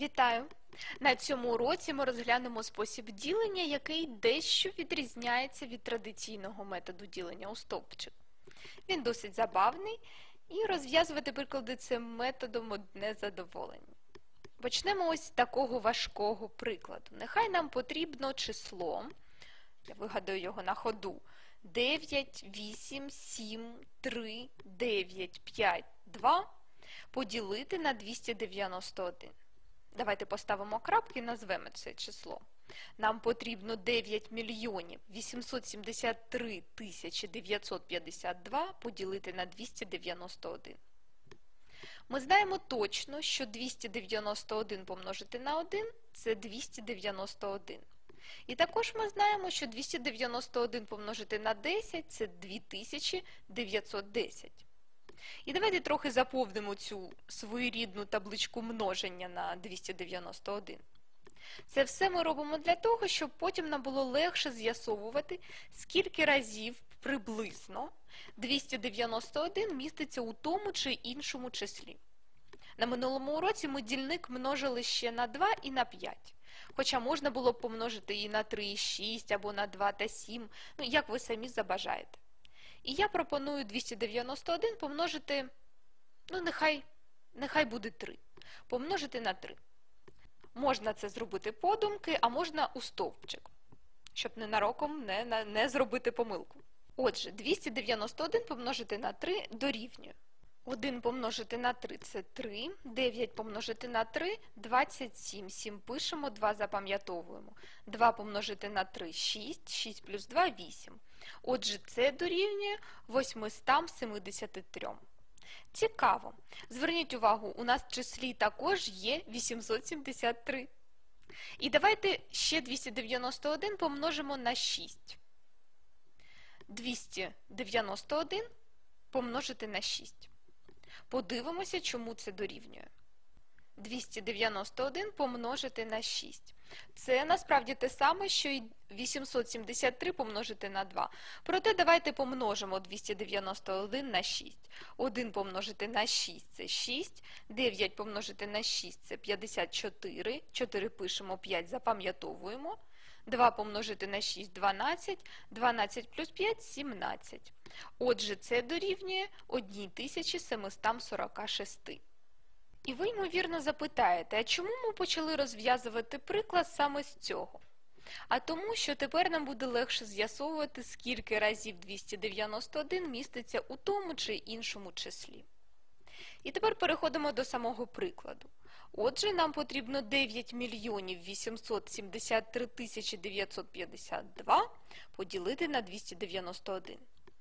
Вітаю! На цьому уроці ми розглянемо спосіб ділення, який дещо відрізняється від традиційного методу ділення у стовпчик. Він досить забавний і розв'язувати приклади цим методом одне задоволення. Почнемо ось з такого важкого прикладу. Нехай нам потрібно число, я вигадаю його на ходу, 9, 8, 7, 3, 9, 5, 2 поділити на 291. Давайте поставимо крапки і назвемо це число. Нам потрібно 9 мільйонів 873 тисячі 952 поділити на 291. Ми знаємо точно, що 291 помножити на 1 – це 291. І також ми знаємо, що 291 помножити на 10 – це 2910. І давайте трохи заповнимо цю своєрідну табличку множення на 291. Це все ми робимо для того, щоб потім нам було легше з'ясовувати, скільки разів приблизно 291 міститься у тому чи іншому числі. На минулому уроці ми дільник множили ще на 2 і на 5. Хоча можна було б помножити і на 3 і 6, або на 2 та 7, ну як ви самі забажаєте. І я пропоную 291 помножити, ну, нехай, нехай буде 3. Помножити на 3. Можна це зробити подумки, а можна у стовпчик, щоб ненароком не, не, зробити помилку. Отже, 291 помножити на 3 дорівнює. 1 помножити на 3 це 3, 9 помножити на 3 27, 7 пишемо, 2 запам'ятовуємо. 2 помножити на 3 6, 6 плюс 2 8. Отже, це дорівнює 873. Цікаво. Зверніть увагу, у нас в числі також є 873. І давайте ще 291 помножимо на 6. 291 помножити на 6. Подивимося, чому це дорівнює. 291 помножити на 6. Це насправді те саме, що й 873 помножити на 2. Проте давайте помножимо 291 на 6. 1 помножити на 6 це 6, 9 помножити на 6 це 54, 4 пишемо, 5 запам'ятовуємо. 2 помножити на 6 – 12, 12 плюс 5 – 17. Отже, це дорівнює 1746. І ви, ймовірно, запитаєте, а чому ми почали розв'язувати приклад саме з цього? А тому, що тепер нам буде легше з'ясовувати, скільки разів 291 міститься у тому чи іншому числі. І тепер переходимо до самого прикладу. Отже, нам потрібно 9 мільйонів 873 тисячі 952 поділити на 291.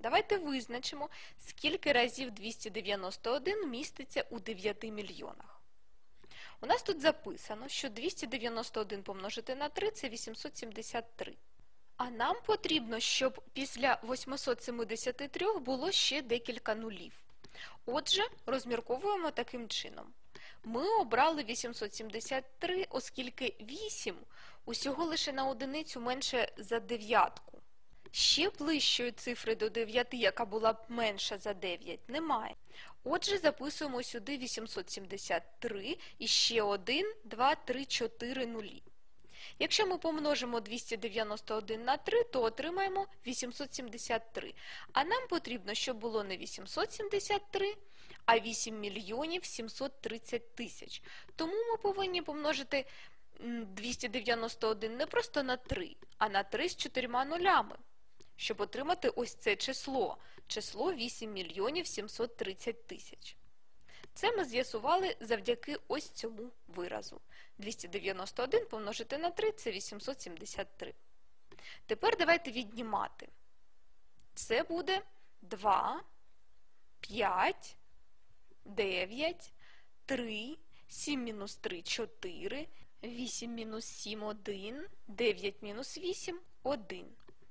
Давайте визначимо, скільки разів 291 міститься у 9 мільйонах. У нас тут записано, що 291 помножити на 3 – це 873. А нам потрібно, щоб після 873 було ще декілька нулів. Отже, розмірковуємо таким чином. Ми обрали 873, оскільки 8 усього лише на одиницю менше за дев'ятку. Ще ближчої цифри до 9, яка була б менша за 9, немає. Отже, записуємо сюди 873 і ще 1, 2, 3, 4 нулі. Якщо ми помножимо 291 на 3, то отримаємо 873. А нам потрібно, щоб було не 873, а 8 мільйонів 730 тисяч. Тому ми повинні помножити 291 не просто на 3, а на 3 з 4 нулями, щоб отримати ось це число. Число 8 мільйонів 730 тисяч. Це ми з'ясували завдяки ось цьому виразу. 291 помножити на 3 – це 873. Тепер давайте віднімати. Це буде 2, 5, 9, 3, 7 мінус 3 – 4, 8 мінус 7 – 1, 9 мінус 8 – 1.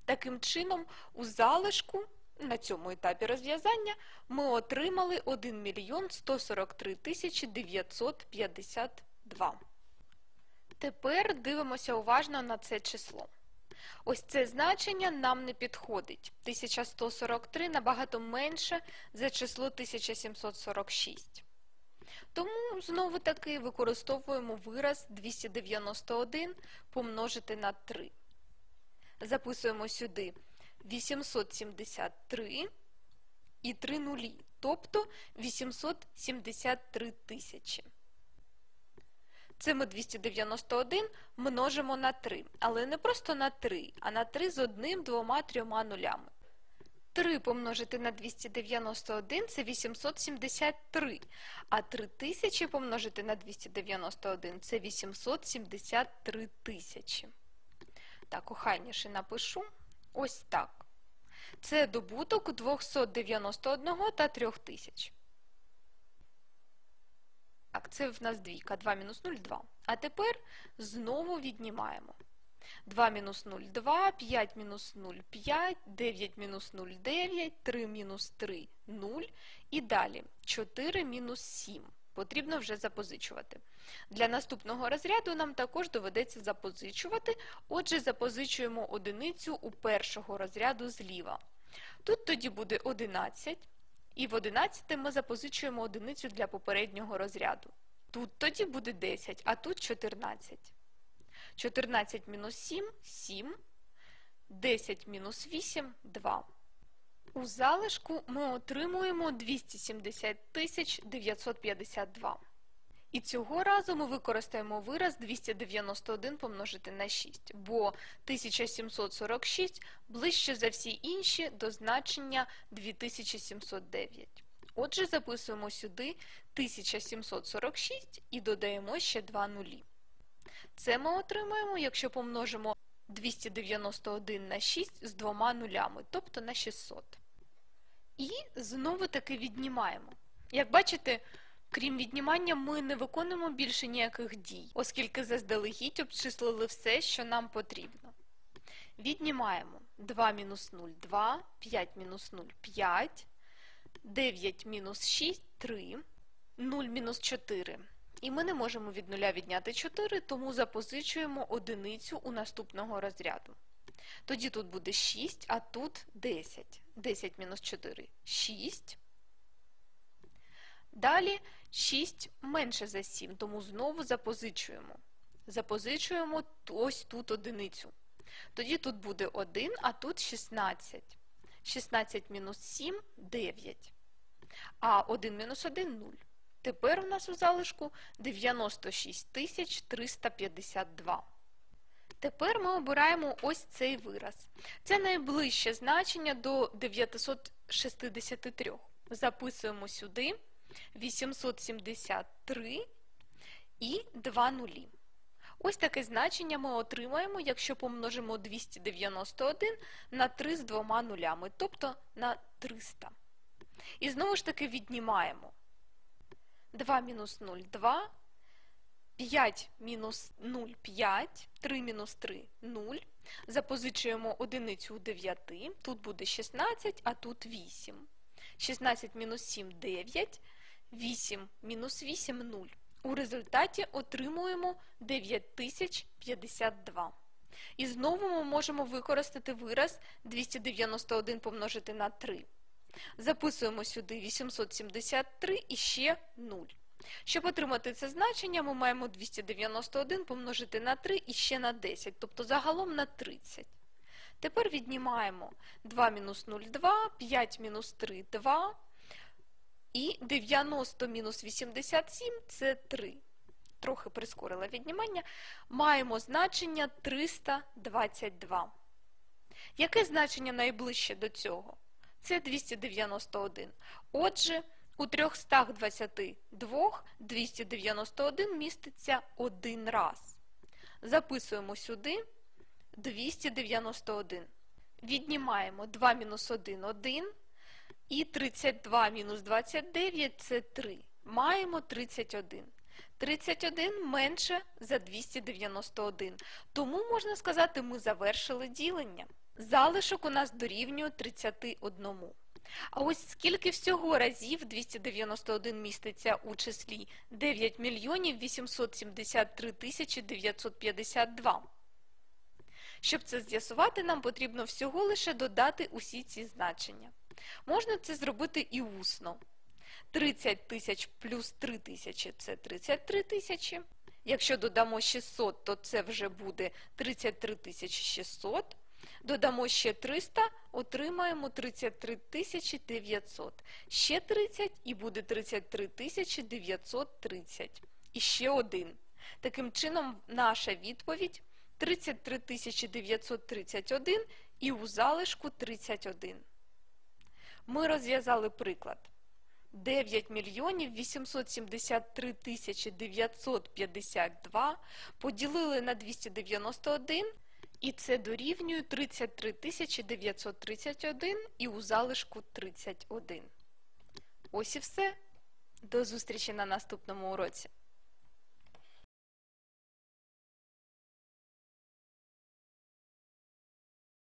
Таким чином, у залишку на цьому етапі розв'язання ми отримали 1 мільйон 143 тисячі 952. Тепер дивимося уважно на це число. Ось це значення нам не підходить. 1143 набагато менше за число 1746. Тому знову таки використовуємо вираз 291 помножити на 3. Записуємо сюди 873 і 3 нулі, тобто 873 тисячі. Це ми 291 множимо на 3, але не просто на 3, а на 3 з одним, двома, трьома нулями. 3 помножити на 291 це 873, а 3000 помножити на 291 це 873 тисячі. Так, охайніше напишу ось так. Це добуток 291 та 3000. Так, це в нас двійка. 2 мінус 0 – 2. А тепер знову віднімаємо. 2 мінус 0 – 2, 5 мінус 0 – 5, 9 мінус 0 – 9, 3 мінус 3 – 0 і далі 4 мінус 7. Потрібно вже запозичувати. Для наступного розряду нам також доведеться запозичувати, отже, запозичуємо одиницю у першого розряду зліва. Тут тоді буде 11, і в 11 ми запозичуємо одиницю для попереднього розряду. Тут тоді буде 10, а тут 14. 14 мінус 7 – 7, 10 мінус 8 – 2. У залишку ми отримуємо 270 952. І цього разу ми використаємо вираз 291 помножити на 6, бо 1746 ближче за всі інші до значення 2709. Отже, записуємо сюди 1746 і додаємо ще 2 нулі. Це ми отримаємо, якщо помножимо 291 на 6 з двома нулями, тобто на 600. І знову таки віднімаємо. Як бачите, крім віднімання, ми не виконуємо більше ніяких дій, оскільки заздалегідь обчислили все, що нам потрібно. Віднімаємо 2 мінус 0 – 2, 5 мінус 0 – 5, 9 мінус 6 – 3, 0 мінус 4. І ми не можемо від нуля відняти 4, тому запозичуємо одиницю у наступного розряду. Тоді тут буде 6, а тут 10. 10 мінус 4 – 6. Далі 6 менше за 7, тому знову запозичуємо. Запозичуємо ось тут одиницю. Тоді тут буде 1, а тут 16. 16 мінус 7 – 9. А 1 мінус 1 – 0. Тепер у нас у залишку 96 352. Тепер ми обираємо ось цей вираз. Це найближче значення до 963. Записуємо сюди 873 і 2 нулі. Ось таке значення ми отримаємо, якщо помножимо 291 на 3 з двома нулями, тобто на 300. І знову ж таки віднімаємо. 2 мінус 0 – 2, 5 мінус 0 – 5, 3 мінус 3 – 0. Запозичуємо одиницю у 9, тут буде 16, а тут 8. 16 мінус 7 – 9, 8 мінус 8 – 0. У результаті отримуємо 9052. І знову ми можемо використати вираз 291 помножити на 3. Записуємо сюди 873 і ще 0. Щоб отримати це значення, ми маємо 291 помножити на 3 і ще на 10, тобто загалом на 30. Тепер віднімаємо 2 мінус 0 – 2, 5 мінус 3 – 2, і 90 мінус 87 – це 3. Трохи прискорила віднімання. Маємо значення 322. Яке значення найближче до цього? Це 291. Отже, у 322 291 міститься один раз. Записуємо сюди 291. Віднімаємо 2 мінус 1 – 1. І 32 мінус 29 – це 3. Маємо 31. 31 менше за 291. Тому, можна сказати, ми завершили ділення. Залишок у нас дорівнює 31. А ось скільки всього разів 291 міститься у числі 9 мільйонів 873 тисячі 952. Щоб це з'ясувати, нам потрібно всього лише додати усі ці значення. Можна це зробити і усно. 30 тисяч плюс 3 тисячі – це 33 тисячі. Якщо додамо 600, то це вже буде 33 тисячі 600. Додамо ще 300, отримаємо 33 тисячі 900. Ще 30 і буде 33 тисячі 930. І ще один. Таким чином, наша відповідь 33 тисячі 931 і у залишку 31. Ми розв'язали приклад. 9 мільйонів 873 тисячі 952 поділили на 291, і це дорівнює 33 931 і у залишку 31. Ось і все. До зустрічі на наступному уроці.